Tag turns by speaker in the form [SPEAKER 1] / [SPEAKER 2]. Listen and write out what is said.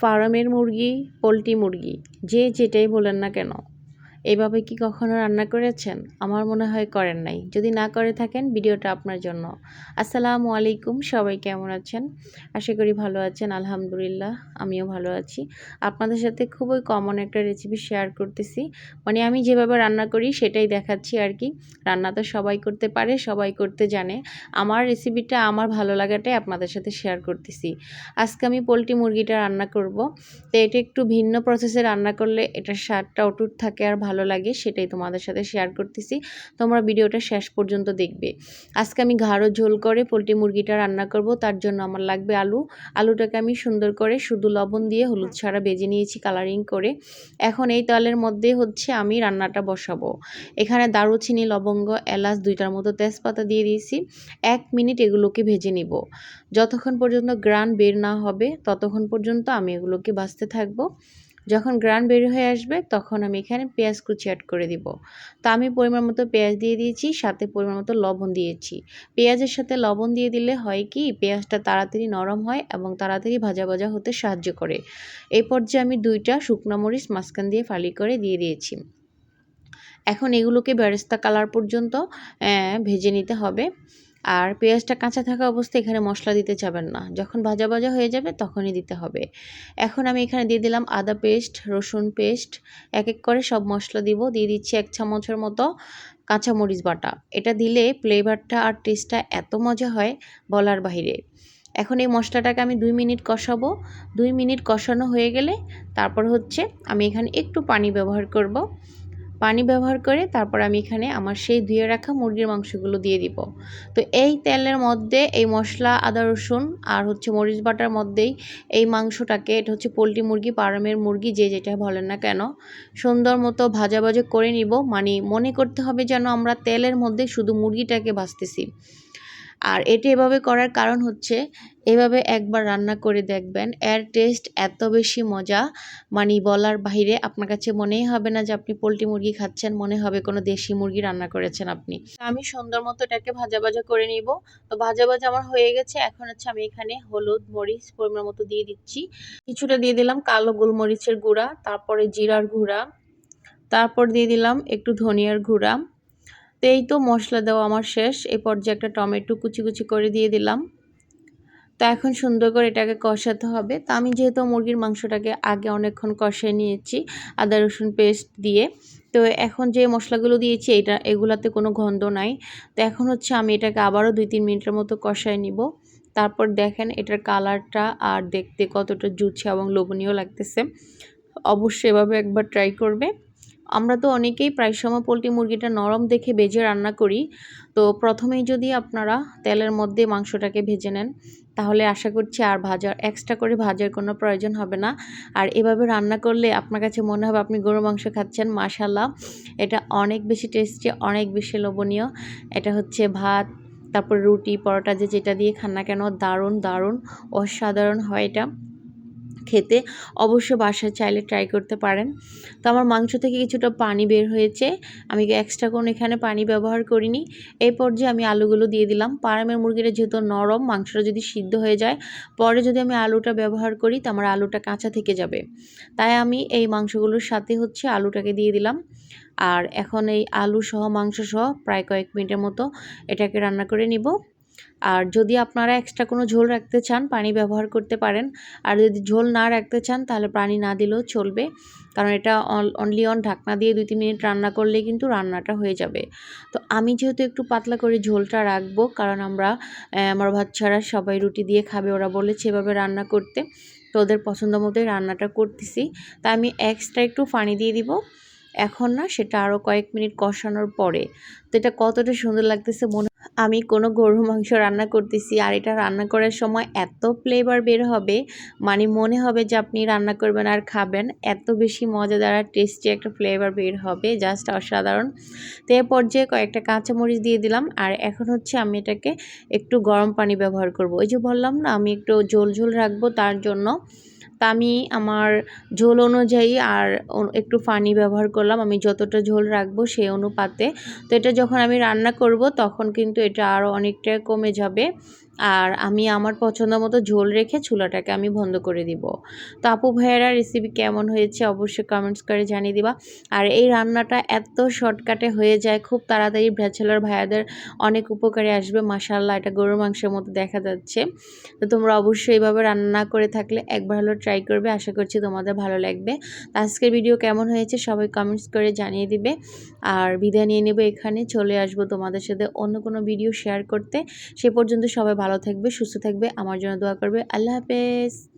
[SPEAKER 1] ফার্মের মুরগি পোলট্রি মুরগি যে যেটাই বলেন না কেন। এভাবে কি কখনো রান্না করেছেন? আমার মনে হয় করেন নাই। যদি না করে থাকেন ভিডিওটা আপনার জন্য। আসসালামু আলাইকুম, সবাই কেমন আছেন? আশা করি ভালো আছেন, আলহামদুলিল্লাহ, আমিও ভালো আছি। আপনাদের সাথে খুবই কমন একটা রেসিপি শেয়ার করতেছি। মানে আমি যেভাবে রান্না করি সেটাই দেখাচ্ছি আর কি। রান্না তো সবাই করতে পারে, সবাই করতে জানে। আমার রেসিপিটা আমার ভালো লাগাটাই আপনাদের সাথে শেয়ার করতেছি। আজকে আমি পোলট্রি মুরগিটা রান্না করব। তো এটা একটু ভিন্ন প্রসেসে রান্না করলে এটার স্বাদটা অটুট থাকে আর ভালো লাগে সেটাই তোমাদের সাথে শেয়ার করতেছি। তোমরা ভিডিওটা শেষ পর্যন্ত দেখবে। আজকে আমি ঘাড়ো ঝোল করে পোলট্রি মুরগিটা রান্না করব, তার জন্য আমার লাগবে আলু। আলুটাকে আমি সুন্দর করে শুধু লবণ দিয়ে হলুদ ছাড়া বেজে নিয়েছি কালারিং করে। এখন এই তেলের মধ্যে হচ্ছে আমি রান্নাটা বসাবো। এখানে দারুচিনি, লবঙ্গ, এলাচ দুইটার মতো তেজপাতা দিয়ে দিয়েছি। এক মিনিট এগুলোকে ভেজে নিব। যতক্ষণ পর্যন্ত গ্রান বের না হবে, ততক্ষণ পর্যন্ত আমি এগুলোকে বাঁচতে থাকব। যখন গ্রান বের হয়ে আসবে, তখন আমি এখানে পেঁয়াজ কুচি অ্যাড করে দিব। তো আমি পরিমাণ মতো পেঁয়াজ দিয়ে দিয়েছি, সাথে পরিমাণ মতো লবণ দিয়েছি। পেঁয়াজের সাথে লবণ দিয়ে দিলে হয় কি, পেঁয়াজটা তাড়াতাড়ি নরম হয় এবং তাড়াতাড়ি ভাজা ভাজা হতে সাহায্য করে। এই পর্যায়ে আমি দুইটা শুকনো মরিচ মাঝখান দিয়ে ফালি করে দিয়ে দিয়েছি। এখন এগুলোকে বেরেস্তা কালার পর্যন্ত ভেজে নিতে হবে। আর পেঁয়াজটা কাঁচা থাকা অবস্থায় এখানে মশলা দিতে যাবেন না। যখন ভাজা ভাজা হয়ে যাবে তখনই দিতে হবে। এখন আমি এখানে দিয়ে দিলাম আদা পেস্ট, রসুন পেস্ট এক এক করে সব মশলা দিব। দিয়ে দিচ্ছি এক চামচের মতো কাঁচামরিচ বাটা। এটা দিলে ফ্লেভারটা আর টেস্টটা এত মজা হয় বলার বাহিরে। এখন এই মশলাটাকে আমি দুই মিনিট কষাবো। দুই মিনিট কষানো হয়ে গেলে তারপর হচ্ছে আমি এখানে একটু পানি ব্যবহার করব। পানি ব্যবহার করে তারপর আমি এখানে আমার সেই ধুয়ে রাখা মুরগির মাংসগুলো দিয়ে দিব। তো এই তেলের মধ্যে এই মশলা, আদা, রসুন আর হচ্ছে মরিচ বাটার মধ্যেই এই মাংসটাকে, এটা হচ্ছে পোলট্রি মুরগি, পারমের মুরগি যে যেটা বলেন না কেন, সুন্দর মতো ভাজা ভাজা করে নিব। মানে মনে করতে হবে যেন আমরা তেলের মধ্যে শুধু মুরগিটাকে ভাজতেছি। আর এটি এভাবে করার কারণ হচ্ছে, এভাবে একবার রান্না করে দেখবেন, এর টেস্ট এত বেশি মজা। মানে বলার বাইরে আপনার কাছে মনেই হবে না যে আপনি পোলট্রি মুরগি খাচ্ছেন, মনে হবে কোনো দেশি মুরগি রান্না করেছেন আপনি। আমি সুন্দর মতো এটাকে ভাজা ভাজা করে নিব। তো ভাজা ভাজা আমার হয়ে গেছে, এখন হচ্ছে আমি এখানে হলুদ মরিচ পরিমাণ মতো দিয়ে দিচ্ছি। কিছুটা দিয়ে দিলাম কালো গোলমরিচের গুঁড়া, তারপরে জিরার গুঁড়া, তারপর দিয়ে দিলাম একটু ধনিয়ার গুঁড়া। এই তো মশলা দেওয়া আমার শেষ। এই পর্যায়ে একটা টমেটো কুচি কুচি করে দিয়ে দিলাম। তো এখন সুন্দর করে এটাকে কষাতে হবে। তো আমি যেহেতু মুরগির মাংসটাকে আগে অনেকক্ষণ কষিয়ে নিয়েছি, আদা, রসুন পেস্ট দিয়ে। তো এখন যে মশলাগুলো দিয়েছি, এটা, এগুলাতে কোনো গন্ধ নাই। তো এখন হচ্ছে আমি এটাকে আবারও দুই তিন মিনিটের মতো কষায় নিব। তারপর দেখেন এটার কালারটা আর দেখতে কতটা জুচ্ছে এবং লোভনীয় লাগতেছে। অবশ্যই এভাবে একবার ট্রাই করবে। আমরা তো অনেকেই প্রায় সময় পোলট্রি মুরগিটা নরম দেখে ভেজে রান্না করি। তো প্রথমেই যদি আপনারা তেলের মধ্যে মাংসটাকে ভেজে নেন, তাহলে আশা করছি আর ভাজার এক্সট্রা করে ভাজার কোনো প্রয়োজন হবে না। আর এভাবে রান্না করলে আপনার কাছে মনে হবে আপনি গরু মাংস খাচ্ছেন মাশাল্লাহ এটা অনেক বেশি টেস্টি অনেক বেশি লোভনীয়। এটা হচ্ছে ভাত, তারপর রুটি, পরোটা যে যেটা দিয়ে খান না কেন, দারুণ দারুণ, অসাধারণ হয় এটা। খেতে অবশ্য বাসায় চাইলে ট্রাই করতে পারেন। তো আমার মাংস থেকে কিছুটা পানি বের হয়েছে। আমি এক্সট্রা কোনো এখানে পানি ব্যবহার করিনি। এই পর্যায়ে আমি আলুগুলো দিয়ে দিলাম। পারামের মুরগিটা যেহেতু নরম, মাংসটা যদি সিদ্ধ হয়ে যায়, পরে যদি আমি আলুটা ব্যবহার করি, তো আমার আলুটা কাঁচা থেকে যাবে। তাই আমি এই মাংসগুলোর সাথে হচ্ছে আলুটাকে দিয়ে দিলাম। আর এখন এই আলু সহ মাংস সহ প্রায় কয়েক মিনিটের মতো এটাকে রান্না করে নিব। আর যদি আপনারা এক্সট্রা কোনো ঝোল রাখতে চান, পানি ব্যবহার করতে পারেন। আর যদি ঝোল না রাখতে চান, তাহলে পানি না দিলেও চলবে। কারণ এটা অনলি অন ঢাকনা দিয়ে দুই তিন মিনিট রান্না করলে কিন্তু রান্নাটা হয়ে যাবে। তো আমি যেহেতু একটু পাতলা করে ঝোলটা রাখব, কারণ আমরা আমার বাচ্চারা সবাই রুটি দিয়ে খাবে, ওরা বলেছে এভাবে রান্না করতে। তো ওদের পছন্দ মতোই রান্নাটা করতেছি। তা আমি এক্সট্রা একটু পানি দিয়ে দিব। এখন না সেটা আরও কয়েক মিনিট কষানোর পরে। তো এটা কতটা সুন্দর লাগতেছে মনে আমি কোনো গরু মাংস রান্না করতেছি আর এটা রান্না করার সময় এত ফ্লেভার বের হবে মানে মনে হবে যে আপনি রান্না করবেন আর খাবেন, এত বেশি মজাদার আর টেস্টি একটা ফ্লেভার বের হবে জাস্ট অসাধারণ। তো এ পর্যায়ে কয়েকটা কাঁচামরিচ দিয়ে দিলাম আর এখন হচ্ছে আমি এটাকে একটু গরম পানি ব্যবহার করব। ওই যে বললাম না আমি একটু ঝোল ঝোল রাখব তার জন্য তা আমি আমার ঝোল অনুযায়ী আর একটু পানি ব্যবহার করলাম। আমি যতটা ঝোল রাখব সেই অনুপাতে। তো এটা যখন আমি রান্না করব তখন কিন্তু এটা আরও অনেকটা কমে যাবে। আর আমি আমার পছন্দ মতো ঝোল রেখে চুলাটাকে আমি বন্ধ করে দিব। তো আপু ভাইয়েরা রেসিপি কেমন হয়েছে অবশ্যই কমেন্টস করে জানিয়ে দিবা। আর এই রান্নাটা এত শর্টকাটে হয়ে যায়, খুব তাড়াতাড়ি ব্যাচেলার ভাইয়াদের অনেক উপকারে আসবে। মাসাল্লাহ এটা গরুর মাংসের মতো দেখা যাচ্ছে। তো তোমরা অবশ্যই এইভাবে রান্না করে থাকলে একবার হলো ট্রাই করবে, আশা করছি তোমাদের ভালো লাগবে। তো আজকের ভিডিও কেমন হয়েছে সবাই কমেন্টস করে জানিয়ে দিবে। আর বিদায় নিয়ে নেবে এখানে, চলে আসব তোমাদের সাথে অন্য কোনো ভিডিও শেয়ার করতে। সে পর্যন্ত সবাই ভালো থাকবে সুস্থ থাকবে আমার জন্য দোয়া করবে। আল্লাহ হাফেজ।